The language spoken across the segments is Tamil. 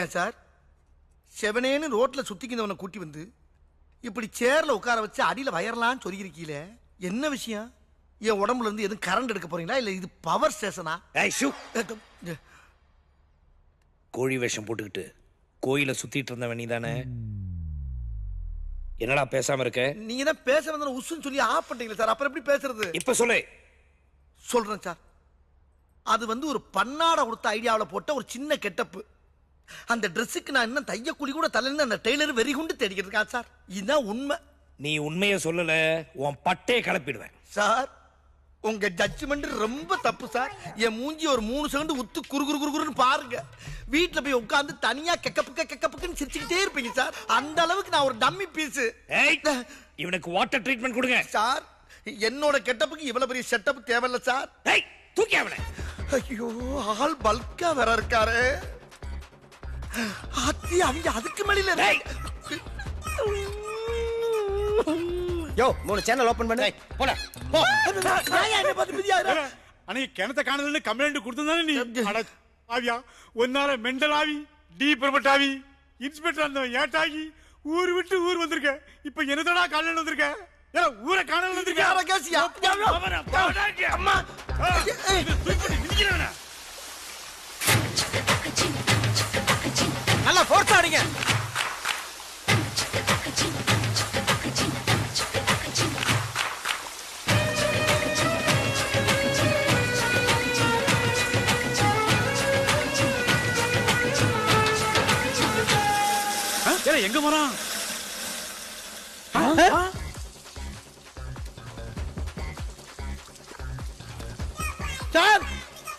ஏன் சார்? செவனேன்னு ரோட்ல சுத்திக்கிந்தவனை கூட்டி வந்து இப்படி சேர்ல உட்கார வச்சு அடியில வயர்லாம் சொல்லியிருக்கீல என்ன விஷயம்? என் உடம்புல இருந்து எதுவும் கரண்ட் எடுக்க போறீங்களா? இல்ல இது பவர் ஸ்டேஷனா கோழி வேஷம் போட்டுக்கிட்டு கோயில சுத்திட்டு இருந்தவன் நீ தானே என்னடா பேசாம இருக்க? நீங்க தான் பேச வந்த உசுன்னு சொல்லி ஆஃப் பண்ணிட்டீங்களா சார். அப்புறம் எப்படி பேசுறது? இப்ப சொல்லு. சொல்றேன் சார். அது வந்து ஒரு பன்னாடை கொடுத்த ஐடியாவில் போட்ட ஒரு சின்ன கெட்டப்பு. அந்த ட்ரெஸ்ஸுக்கு நான் இன்னும் தைய கூலி கூட தலைன்னு அந்த டெய்லர் வெறி குண்டு தேடிக்கிட்டு சார். இதுதான் உண்மை. நீ உண்மையை சொல்லல உன் பட்டே கிளப்பிடுவேன். சார் உங்க ஜட்ஜ்மெண்ட் ரொம்ப தப்பு சார். என் மூஞ்சி ஒரு மூணு செகண்ட் உத்து குறு குறு குறு குறுன்னு பாருங்க. வீட்ல போய் உட்கார்ந்து தனியா கெக்கப்புக்க கெக்கப்புக்குன்னு சிரிச்சுக்கிட்டே இருப்பீங்க சார். அந்த அளவுக்கு நான் ஒரு டம்மி பீஸ் இவனுக்கு வாட்டர் ட்ரீட்மெண்ட் கொடுங்க. சார் என்னோட கெட்டப்புக்கு இவ்வளவு பெரிய செட்டப் தேவையில்ல சார். தூக்கி அவனை. ஐயோ ஆள் பல்கா வேற இருக்காரு. அத்தி அவங்க அதுக்கு மேல. யோ மூணு சேனல் ஓபன் பண்ணு. போடா. என்ன பார்த்து பிரியாரு அன்னைக்கு கிணத்த காணலன்னு கம்ப்ளைண்ட் கொடுத்திருந்தானே நீ? அட ஆவியா ஒன்னால மெண்டல் ஆவி டி பிரமட் ஆவி இன்ஸ்பெக்டர் அந்த ஏட்டாகி ஊர் விட்டு ஊர் வந்திருக்க. இப்ப என்னதடா காலையில வந்திருக்க? ஏல ஊரை காணல வந்திருக்க? யார கேசியா? அவனை போடாதே. அம்மா. மிதிக்கிறவனை. நல்லா ஃபோர்ஸ் ஆடுங்க எங்க போறான்? சார்!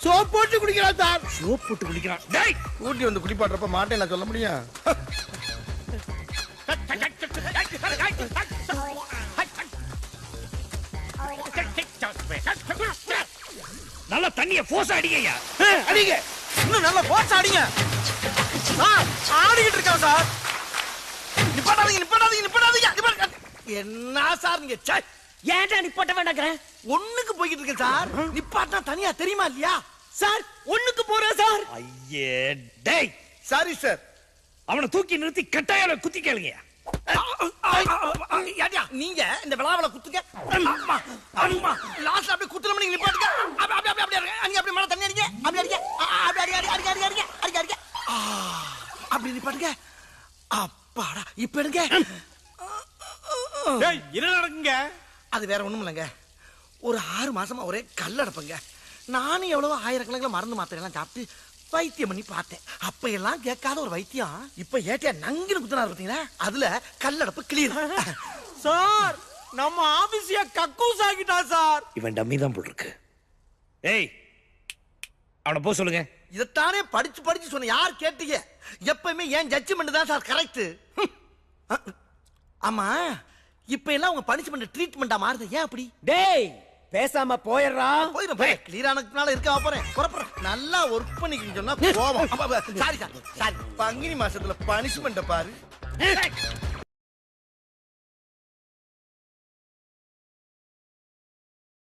சோப் போட்டு குடிக்கிறான் சார். சோப் போட்டு குளிக்கிறான் டேய் ஊட்டி வந்து குளிப்பாட்டுறப்ப மாட்டேன் நான் சொல்ல முடியும்? நல்லா தண்ணிய போஸ் அடிங்கய்யா அடிங்க இன்னும் நல்லா போச்சு அடிங்க. சார் ஆடிக்கிட்டு இருக்கான் சார். நிப்பாட்டாதீங்க நிப்பாட்டாதீங்க நிப்பாட்டாதீங்க. என்ன சார் நீங்க? ஏன்டா நீ போட்ட வேண்டாங்கிறேன் ஒண்ணுக்கு போய்கிட்டு இருக்கேன் சார். நிப்பாட்டினா தனியா தெரியுமா இல்லையா? சார் ஒண்ணுக்கு போறேன் சார். ஐயே டேய். சாரி சார் அவனை தூக்கி நிறுத்தி கட்டாயால குத்தி ஏடியா, நீங்க இந்த விழாவில குத்துங்க அம்மா, அம்மா. லாஸ்ட்ல அப்படியே குத்துற மணி நிப்பாட்டுங்க அப்படி அப்படி அப்படி அப்படியே இருங்க. அங்க அப்படியே மேல தண்ணி அடிங்க. அப்படி அடிங்க. அப்படி அடிங்க அடிங்க அடிங்க அடிங்க அடிங்க அடிங்க ஆ, அப்படி நிப்பாட்டுங்க. அப்பாடா இப்ப எடுங்க. என்ன நடக்குங்க? அது வேற ஒண்ணும் இல்லைங்க ஒரு ஆறு மாசமா ஒரே கல்லடப்புங்க நானும் எவ்வளவோ ஆயிரக்கணக்கில் மருந்து மாத்திரை எல்லாம் சாப்பிட்டு வைத்தியம் பண்ணி பார்த்தேன். அப்ப எல்லாம் கேட்காத ஒரு வைத்தியம். இப்ப ஏட்டியா நங்கின்னு குத்துனாரு பாத்தீங்களா? அதுல கல்லடப்பு கிளியர் சார் நம்ம ஆபீஸிய கக்கூஸ் ஆகிட்டா சார். இவன் டம்மி தான் போல் இருக்கு ஏய் அவனை போக சொல்லுங்க. இதைத்தானே படிச்சு படிச்சு சொன்ன யார் கேட்டீங்க? எப்பவுமே ஏன் ஜட்ஜ்மெண்ட் தான் சார் கரெக்ட் ஆமா இப்ப எல்லாம் உங்க பனிஷ்மெண்ட் ட்ரீட்மெண்டா மாறுது. ஏன் அப்படி? டேய் பேசாம போயிடுறா. போயிடும் போய் கிளியர் ஆனதுனால இருக்க போறேன்? புறப்புறேன் நல்லா ஒர்க் பண்ணிக்கின்னு சொன்னா கோபம் சாரி சார் சாரி பங்கினி மாசத்துல பனிஷ்மெண்ட பாரு.